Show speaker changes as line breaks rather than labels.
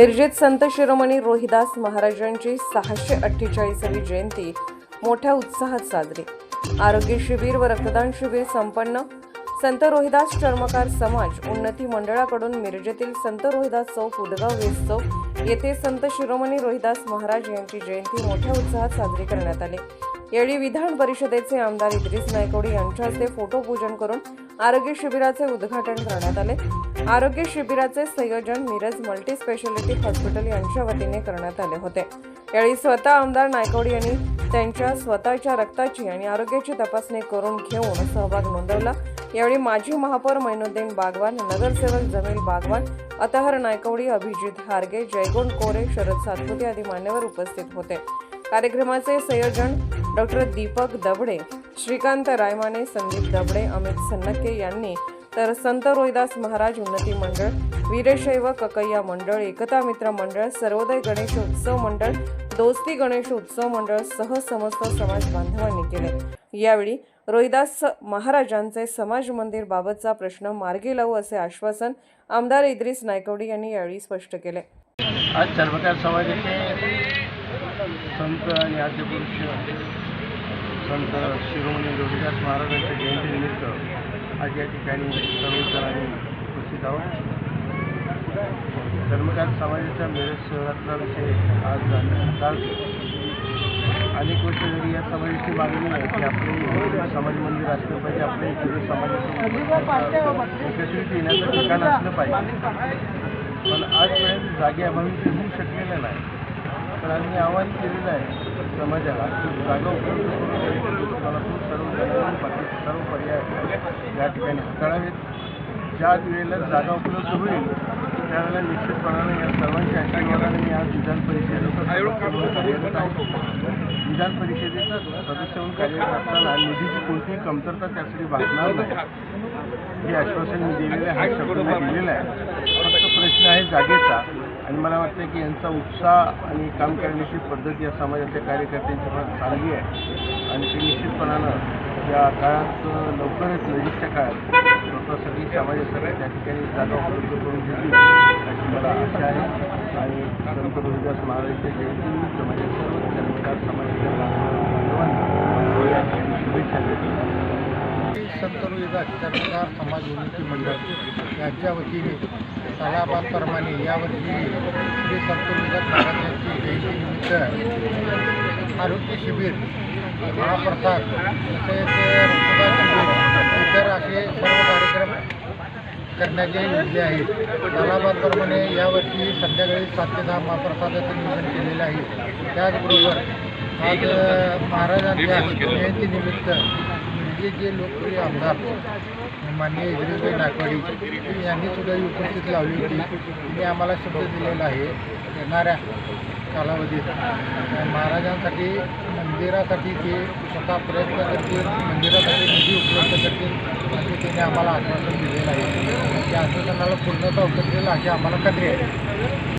मिरजेत संत शिरोमणी रोहिदास महाराजांची सहाशे अठ्ठेचाळीसावी जयंती मोठ्या उत्साहात साजरी. आरोग्य शिबिर व रक्तदान शिबिर संपन्न. संत रोहिदास चर्मकार समाज उन्नती मंडळाकडून मिरजेतील संत रोहिदास चौक उदगाव वेस चौक येथे संत शिरोमणी रोहिदास महाराज यांची जयंती मोठ्या उत्साहात साजरी करण्यात आली. यावेळी विधान परिषदेचे आमदार इद्रिस नायकोडी यांच्या हस्ते फोटो पूजन करून आरोग्य शिबिराचे उद्घाटन करण्यात आले. आरोग्य शिबिराचे संयोजन मिरज मल्टी स्पेशालिटी हॉस्पिटल यांच्या वतीने करण्यात आले होते. यावेळी स्वतः आमदार नायकोडी यांनी त्यांच्या स्वतःच्या रक्ताची आणि आरोग्याची तपासणी करून घेऊन सहभाग नोंदवला. यावेळी माजी महापौर मैनुद्दीन बागवान नगरसेवक जमील बागवान अतहर नायकवडी अभिजित हारगे जयगोंड कोरे शरद सातपुते आदी मान्यवर उपस्थित होते. कार्यक्रमाचे संयोजन डॉक्टर दीपक दबडे श्रीकांत रायमाने संदीप दबडे अमित सन्नके यांनी तर संत रोहिदास महाराज उन्नती मंडळ वीरशैव ककय्या मंडळ एकता मित्र मंडळ सर्वोदय गणेश उत्सव मंडळ दोस्ती गणेश उत्सव मंडळ सह समस्त समाज बांधवांनी केले. यावेळी रोहिदास महाराजांचे समाज मंदिर बाबतचा प्रश्न मार्गी लावू असे आश्वासन आमदार इद्रिस नायकवडी यांनी यावेळी स्पष्ट केले.
आज चर्मकार समाजाचे संत आणि आद्यपुरुष संत शिरोमणी रोहिदास महाराजांच्या जयंतीनिमित्त आज या ठिकाणी सर्वजण आम्ही उपस्थित आहोत. धर्मकार समाजाच्या मेरज शहरातला विषय आज काल अनेक वर्ष जरी या समाजाची मागणी आहे की आपले समाज मंदिर असलं पाहिजे आपले समाजाचं एकत्रित येण्याचं ठिकाण असलं पाहिजे. पण आजपर्यंत जागे अभावी ते होऊ शकलेलं नाही. तर आम्ही आवाहन केलेलं आहे समाजाला की जागा उपलब्ध करून सर्व बाकीचे सर्व पर्याय या ठिकाणी हाताळावेत. ज्या वेळेला जागा उपलब्ध होईल त्यावेळेला निश्चितपणाने या सर्वांच्या आशीर्वादाने मी आज विधान परिषदेचा विधान परिषदेचा सदस्य म्हणून कार्यरत असताना निधीची कोणतीही कमतरता त्यासाठी भागणार नाही. हे आश्वासन मी दिलेलं आहे हा शब्द दिलेला आहे. प्रश्न आहे जागेचा. आणि मला वाटतं की यांचा उत्साह आणि काम करण्याची पद्धत या समाजातल्या कार्यकर्त्यांची फार चांगली आहे. आणि ते निश्चितपणानं या काळात लवकरच नजीकच्या काळात स्वतःसाठी समाजासाठी त्या ठिकाणी जागा उपलब्ध करून घेतली अशी मला आशा आहे. आणि संत रोहिदास महाराजांच्या जयंतीनिमित्त माझ्या सर्व जन्मदार समाजाच्या बांधवांना देतो
संत समाज उन्नती मंडळ यांच्या वतीने सालाबादप्रमाणे यावर्षी श्री संत रोहिदास महाराजांची जयंतीनिमित्त आरोग्य शिबिर महाप्रसाद तसेच रक्तदान शिबिर इतर असे सर्व कार्यक्रम करण्याचे योजले आहेत. सालाबादप्रमाणे यावर्षी संध्याकाळी सात ते दहा महाप्रसादाचं नियोजन केलेलं आहे. त्याचबरोबर आज महाराजांच्या जयंतीनिमित्त जे जे लोकप्रिय आमदार माननीय इद्रिसभाई नागवाडी यांनी सुद्धा ही उपस्थित लावली होती. त्यांनी आम्हाला शब्द दिलेला आहे येणाऱ्या कालावधीत. महाराजांसाठी मंदिरासाठी ते स्वतः प्रयत्न करतील मंदिरासाठी निधी उपलब्ध करतील असे त्यांनी आम्हाला आश्वासन दिलेलं आहे. त्या आश्वासनाला पूर्णता उतरतील अशी आम्हाला खात्री आहे.